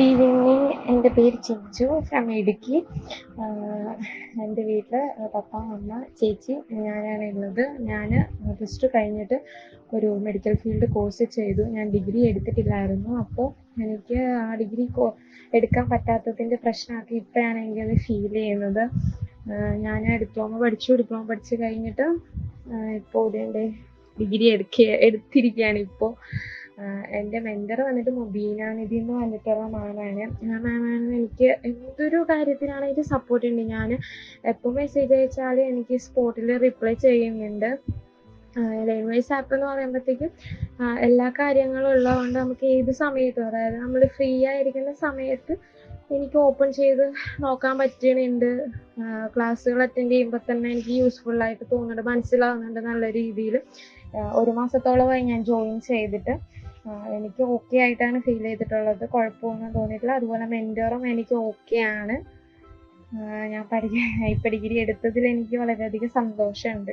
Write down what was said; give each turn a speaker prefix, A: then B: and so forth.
A: Good evening. എന്റെ പേര് Chinchu from Idukki. എന്റെ വീട്ടിൽ പപ്പ അമ്മ ചേച്ചി ഞാനാണ് ഉള്ളത്. ഞാൻ പ്ലസ് ടു കഴിഞ്ഞിട്ട് ഒരു മെഡിക്കൽ ഫീൽഡ് കോഴ്സ് ചെയ്തു. ഞാൻ ഡിഗ്രി എടുത്തിട്ടില്ലായിരുന്നു. അപ്പോൾ എനിക്ക് ആ ഡിഗ്രി എടുക്കാൻ പറ്റാത്തതിന്റെ പ്രശ്നമൊക്കെ ഇപ്പോഴാണ് എനിക്കത് ഫീൽ ചെയ്യുന്നത്. ഞാൻ ഡിപ്ലോമ പഠിച്ചു. ഡിപ്ലോമ പഠിച്ചു കഴിഞ്ഞിട്ട് ഇപ്പോൾ ഉടനെ ഡിഗ്രി എടുക്കുക എടുത്തിരിക്കുകയാണ് ഇപ്പോൾ എന്റെ മെന്റർ വന്നിട്ട് മുബീന നിധി എന്ന് പറഞ്ഞിട്ടുള്ള മാമാണ്. ആ മാമാണ് എനിക്ക് എന്തൊരു കാര്യത്തിനാണെങ്കിലും സപ്പോർട്ട് ഉണ്ട് ഞാൻ എപ്പോൾ മെസ്സേജ് അയച്ചാൽ എനിക്ക് സ്പോട്ടിൽ റിപ്ലൈ ചെയ്യുന്നുണ്ട്. ലൈൻ വൈസ് ആപ്പ് എന്ന് പറയുമ്പോഴത്തേക്കും എല്ലാ കാര്യങ്ങളും ഉള്ളതുകൊണ്ട് നമുക്ക് ഏത് സമയത്തും അതായത് നമ്മൾ ഫ്രീ ആയിരിക്കുന്ന സമയത്ത് എനിക്ക് ഓപ്പൺ ചെയ്ത് നോക്കാൻ പറ്റുന്നുണ്ട് ക്ലാസ്സുകൾ അറ്റൻഡ് ചെയ്യുമ്പോൾ തന്നെ എനിക്ക് യൂസ്ഫുൾ ആയിട്ട് തോന്നുന്നുണ്ട്. മനസ്സിലാവുന്നുണ്ട് നല്ല രീതിയിൽ ഒരു മാസത്തോളമായി ഞാൻ ജോയിൻ ചെയ്തിട്ട്. എനിക്ക് ഓക്കെ ആയിട്ടാണ് ഫീൽ ചെയ്തിട്ടുള്ളത്. കുഴപ്പമൊന്നും തോന്നിയിട്ടില്ല. അതുപോലെ മെന്ററും എനിക്ക് ഓക്കെ ആണ്. ഞാൻ പഠിക്കാൻ ഇപ്പം ഡിഗ്രി എടുത്തതിൽ എനിക്ക് വളരെയധികം സന്തോഷമുണ്ട്.